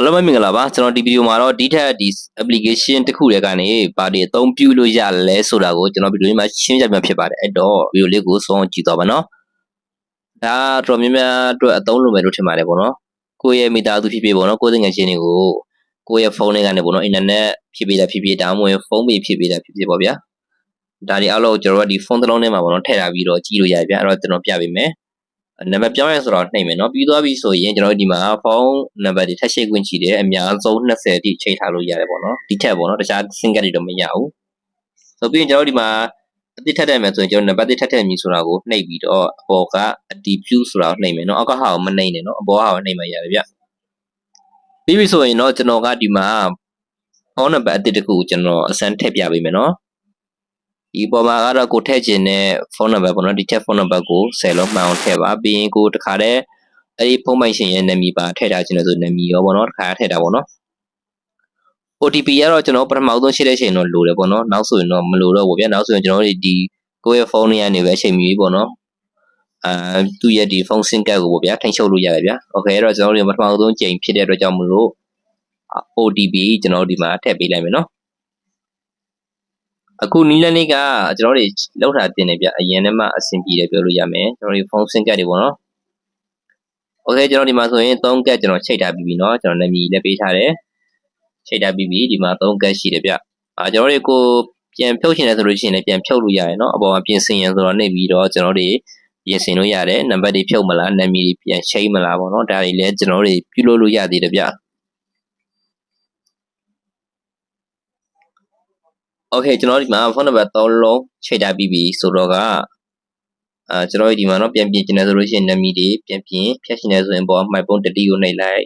အားလုံးပဲမင်္ဂလာပါကျွန်တော်ဒီဗီဒီယိုမှာတော့ဒီထက်ဒီ application တစ်ခုတည်းကနေဘာတွေအသုံးပြုလို့ရလဲဆိုတာကိုကျွန်တော်ဗီဒီယိုမှာရှင်းပြမှာဖြစ်ပါတယ်အဲ့တော့ဗီဒီယိုလေးကိုစောင့်ကြည့်သွားပါနော်ဒါတော့များများအတွက်အသုံးလိုမယ်လို့ထင်ပါတယ်ပေါ့နော်ကိုယ့်ရဲ့မိသားစုဖြစ်ဖြစ်ပေါ့နော်ကိုယ့်ငယ်ချင်းတွေကိုကိုယ့်ရဲ့ဖုန်းထဲကနေပေါ့နော်အင်တာနက်ဖြစ်ဖြစ်တာဖြစ်ဖြစ်ဒါမှမဟုတ်ဖုန်းပေဖြစ်ဖြစ်တာဖြစ်ဖြစ်ပေါ့ဗျာဒါတွေအားလုံးကျွန်တော်တို့ဒီဖုန်းတစ်လုံးထဲမှာပေါ့နော်ထည့်ထားပြီးတော့ကြည့်လို့ရတယ်ဗျာအဲ့တော့ကျွန်တော်ပြပေးမယ် နံပါတ်ပြောင်းရဆိုတော့နှိမ့်မယ်နော်ပြီးသွားပြီဆိုရင်ကျွန်တော်ဒီမှာဖုန်းနံပါတ်တွေထပ်ရှိခွင့်ရှိတယ်အများဆုံး20အထိချိန်ထားလို့ရတယ်ပေါ့နော်ဒီထက်ပေါ့နော်တခြား single တွေတော့မရဘူးဆိုပြီးရင်ကျွန်တော်ဒီမှာအတိထက်တယ်မယ်ဆိုရင်ကျွန်တော်နံပါတ်တိထက်တယ်မြည်ဆိုတာကိုနှိပ်ပြီးတော့အပေါ်ကအတီဖြူဆိုတာကိုနှိပ်မယ်နော်အောက်ကဟာကိုမနှိပ်နဲ့နော်အပေါ်ဟာကိုနှိပ်မှရတယ်ဗျပြီးပြီဆိုရင်တော့ကျွန်တော်ကဒီမှာဖုန်းနံပါတ်အတိတခုကိုကျွန်တော်အစမ်းထည့်ပြပေးမယ်နော် ဒီပေါ်မှာကတော့ကိုထည့်ခြင်းနဲ့ဖုန်းနံပါတ်ပေါ့နော်ဒီထက်ဖုန်းနံပါတ်ကို10လုံးမှန်အောင်ထည့်ပါပြီးရင်ကိုတခါတည်းအဲ့ဒီဖုန်းပိုင်ရှင်ရဲ့နာမည်ပါထည့်ထားခြင်းလို့ဆိုနာမည်ရောပေါ့နော်တခါထည့်တာပေါ့နော် OTP ကတော့ကျွန်တော်ပထမဆုံးရှိတဲ့ချိန်တော့လိုတယ်ပေါ့နော်နောက်ဆိုရင်တော့မလိုတော့ဘူးဗျာနောက်ဆိုရင်ကျွန်တော်တို့ဒီကိုယ့်ရဲ့ဖုန်းလေးကနေပဲအချိန်မီပေါ့နော်အာသူ့ရဲ့ဒီဖုန်းစင်ကတ်ကိုပေါ့ဗျာထိန်းချုပ်လို့ရတယ်ဗျာโอเคအဲ့တော့ကျွန်တော်တို့ပထမဆုံးချိန်ဖြစ်တဲ့အတွက်ကြောင့်မလို့ OTP ကျွန်တော်တို့ဒီမှာထည့်ပေးလိုက်မယ်နော် အခုနီးလန်းလေးကကျွန်တော်တို့လောက်တာတင်နေပြအရင်တည်းမှအဆင်ပြေတယ်ပြောလို့ရမယ်ကျွန်တော်တို့ဖုန်းစင်ကတ်တွေပေါ့နော်โอเคကျွန်တော်ဒီမှာဆိုရင်3ကတ်ကျွန်တော်ချိန်ထားပြီးပြီเนาะကျွန်တော်နာမည်လည်းပေးထားတယ်ချိန်ထားပြီးပြီဒီမှာ3ကတ်ရှိတယ်ဗျအာကျွန်တော်တို့ကိုပြန်ဖြုတ်ချင်တယ်ဆိုလို့ရှိရင်လည်းပြန်ဖြုတ်လို့ရတယ်เนาะအပေါ်မှာပြင်ဆင်ရန်ဆိုတော့နေပြီးတော့ကျွန်တော်တို့ပြင်ဆင်လို့ရတယ်နံပါတ်တွေဖြုတ်မလားနာမည်တွေပြန်ချိန်မလားပေါ့เนาะဒါတွေလည်းကျွန်တော်တို့ပြုလုပ်လို့ရသေးတယ်ဗျ โอเคကျွန်တော်ဒီမှာဖုန်းနံပါတ်3လုံးချိန်ထားပြီးပြီဆိုတော့ကအာကျွန်တော်ဒီမှာတော့ပြန်ပြင်ချင်တယ်ဆိုလို့ရှိရင်နာမည်တွေပြန်ပြင်ဖြတ်ချင်တယ်ဆိုရင်ပေါ်မှိုက်ပုံးတတိကိုနှိပ်လိုက်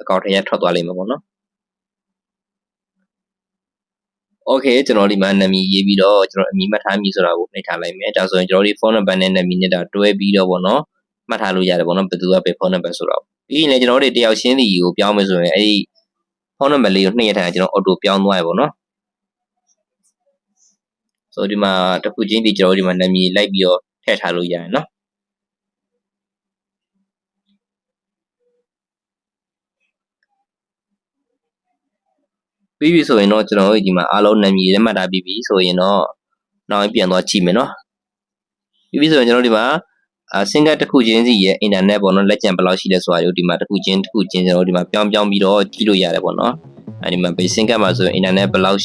အကောင့်ထဲရထွက်သွားလိမ့်မယ်ပေါ့နော်โอเคကျွန်တော်ဒီမှာနာမည်ရေးပြီးတော့ကျွန်တော်အမည်မှတ်ထားမည်ဆိုတာကိုနှိပ်ထားလိုက်မယ်ဒါဆိုရင်ကျွန်တော်ဒီဖုန်းနံပါတ်နဲ့နာမည်နဲ့ဒါတွဲပြီးတော့ပေါ့နော်မှတ်ထားလို့ရတယ်ပေါ့နော်ဘယ်သူကဘယ်ဖုန်းနံပါတ်ဆိုတော့ပြီးရင်လည်းကျွန်တော်တို့တယောက်ချင်းစီကိုပြောင်းမယ်ဆိုရင်အဲ့ဒီဖုန်းနံပါတ်လေးကိုနှိပ်ရထားကျွန်တော်အော်တိုပြောင်းသွားရပေါ့နော် ဆိုဒီမှာတစ်ခုချင်းဒီကျွန်တော်ဒီမှာနာမည်လိုက်ပြီးတော့ထည့်ထားလို့ရတယ်နော်ပြီးပြီဆိုရင်တော့ကျွန်တော်တို့ဒီမှာအားလုံးနာမည်လက်မှတ်ထားပြီးပြီဆိုရင်တော့နောက်ပြန်သွားကြည့်မယ်နော်ပြီးပြီဆိုရင်ကျွန်တော်ဒီမှာအစင်ကတစ်ခုချင်းစီရဲ့အင်တာနက်ပေါ့နော်လက်ကျန်ဘယ်လောက်ရှိလဲဆိုတာကိုဒီမှာတစ်ခုချင်းတစ်ခုချင်းကျွန်တော်ဒီမှာပြောင်းပြောင်းပြီးတော့ကြည့်လို့ရတယ်ပေါ့နော်အဲဒီမှာ basic ကမှာဆိုရင်အင်တာနက်ဘယ်လောက်